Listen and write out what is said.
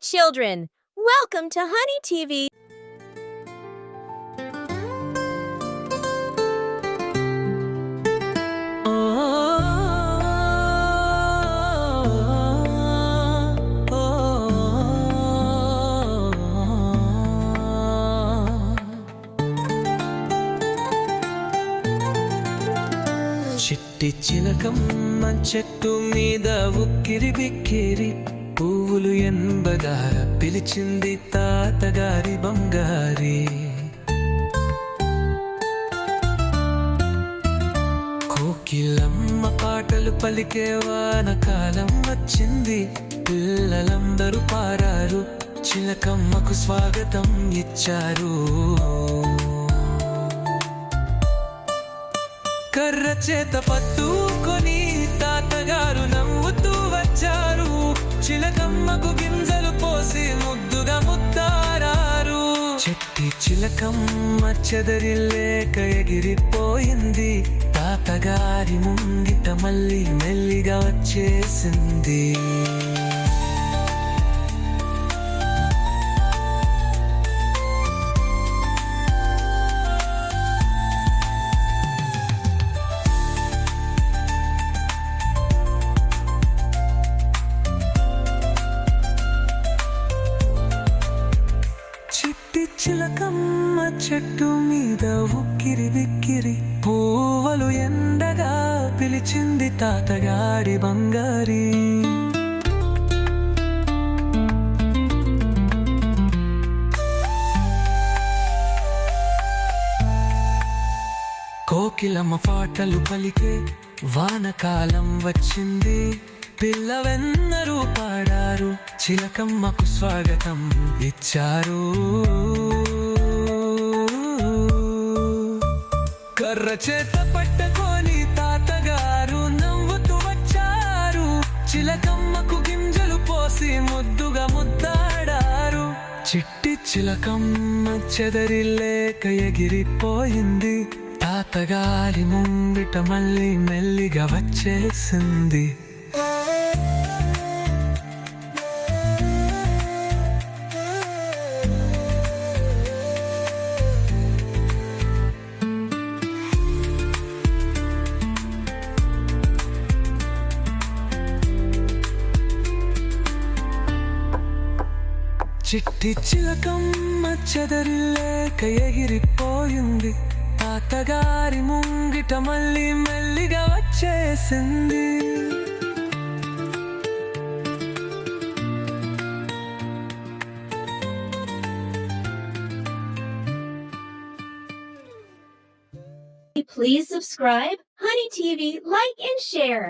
children. Welcome to Honey TV. చిట్టి చిలకమ్మ చెట్టు మీద ఉక్కిరి బిక్కిరి పువ్వులు ఎంబగా పిలిచింది తాతగారి బంగారి. కోకిలమ్మ పాటలు పలికే వానకాలం వచ్చింది. పిల్లలందరూ పారారు. చిలకమ్మకు స్వాగతం ఇచ్చారు. కర్ర చేత పట్టుకొని తాతగారు నవ్వుతూ వచ్చారు. చిలకమ్మకు గింజలు పోసి ముద్దుగా ముద్దారారు. చెట్టి చిలకమ్మ చెదరిల్లేక ఎగిరిపోయింది. తాతగారి ముంగిట మళ్ళీ మెల్లిగా వచ్చేసింది. చిలకమ్మ చెట్టు మీద ఉక్కిరి బిక్కిరి పూవలు ఎండగా పిలిచింది తాతగాడి బంగారి. కోకిలమ్మ పాటలు పలికే వానకాలం వచ్చింది. పిల్లవెన్నరూ పాడారు? చిలకమ్మకు స్వాగతం ఇచ్చారు. కర్ర చేత పట్టుకొని తాతగారు నవ్వుతూ వచ్చారు. చిలకమ్మకు గింజలు పోసి ముద్దుగా ముద్దాడారు. చిట్టి చిలకమ్మ చెదరిల్లేక ఎగిరిపోయింది. తాతగారి ముంగిట మళ్ళీ మెల్లిగా వచ్చేసింది. చిట్టి చిలకమ్మ చెదరిల్లేక ఎగిరిపోయింది తాతగారి ముంగిట మళ్ళీ మెల్లిగా వచ్చేసింది Please subscribe, Honey TV, like and share.